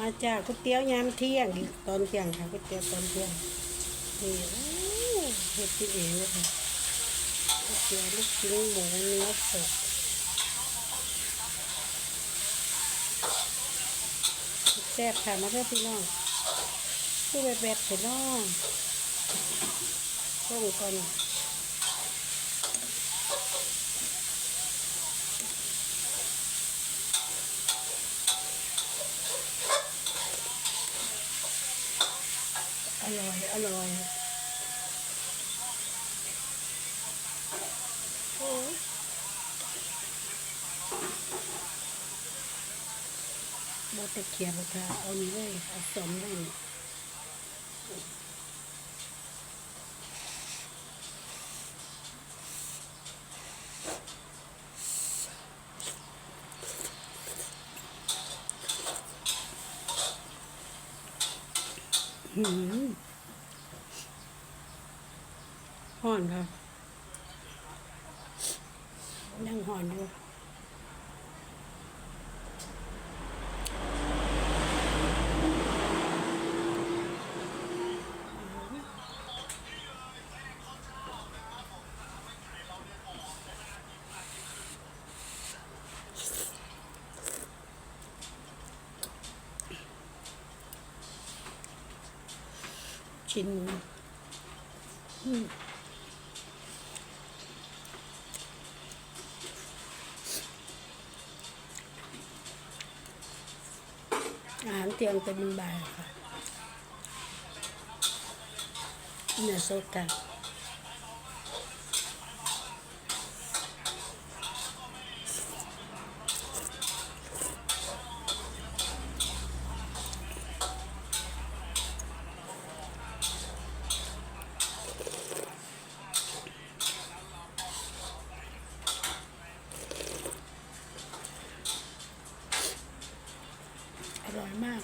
มาจากก๋วยเตี๋ยวยามเที่ยงตอนเที่ยงค่ะก๋วยเตี๋ยวตอนเที่ยงนี่เฮ็ดกินเองเลยค่ะก๋วยเตี๋ยวลูกชิ้นหมูเนื้อสดแซ่บค่ะมาเพื่อพี่น้องผู้แบบแบบพี่น้องต้มก่อน อร่อย อร่อย โอ้บอตะเคียบค่ะเอานี้เลยเอาสมเลย ห่อนครับยังห่อนอยู่ ชิ้นหนึ่งอืมอาหารเตียงเป็นบ่ายค่ะเนื้อสดค่ะ มาก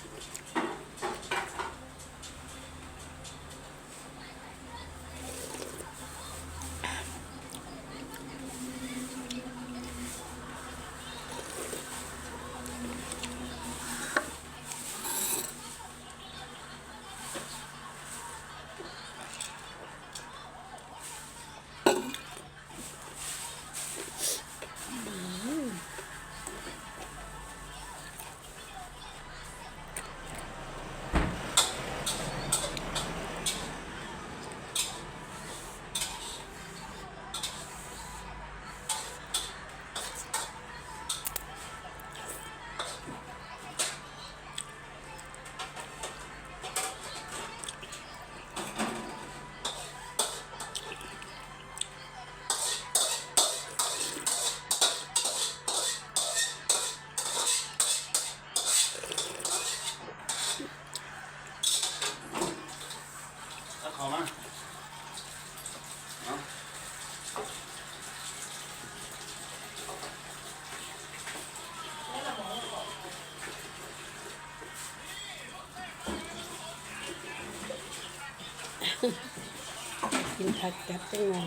กินผักกับจังหวะ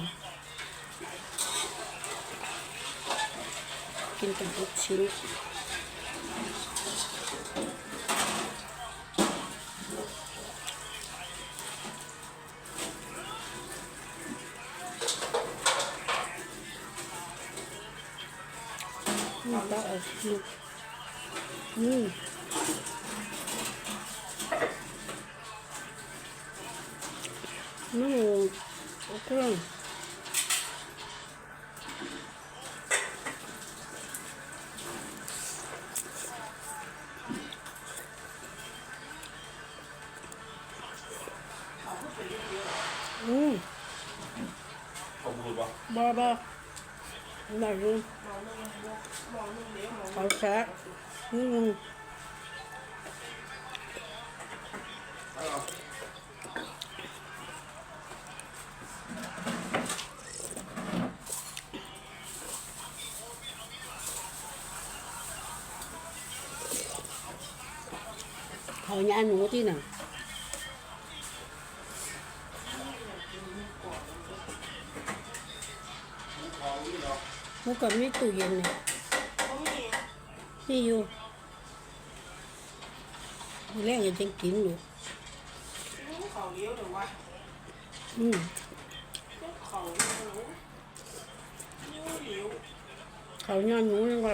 กินกับลูกชิ้นนี่ก็เอาลูกนี่ นี่โอเคอืมเขาพูดว่าบอบอหน่อยนึงขอแค่นี่นึงเอา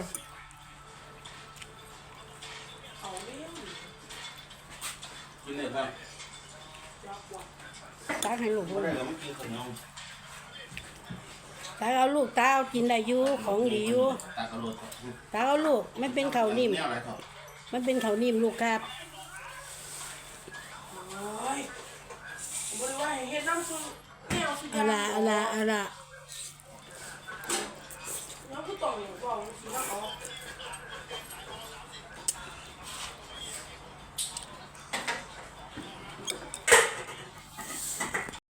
กินเลยไปรักว่ะตาให้ลูกไม่บ่ได้ได้เราไม่กินขนมตาเอาลูกตาเอากินได้อยู่ของดีอยู่ตากระโดดตาเอาลูกมันเป็นข้าวนิ่มแนวอะไรครับมันเป็นข้าวนิ่มลูกครับ โอ้ยบริวารเฮ็ดน้ำซุปแนวสุดเอาละเอาละเอาละน้ำผู้ต้องบอกสินะเขา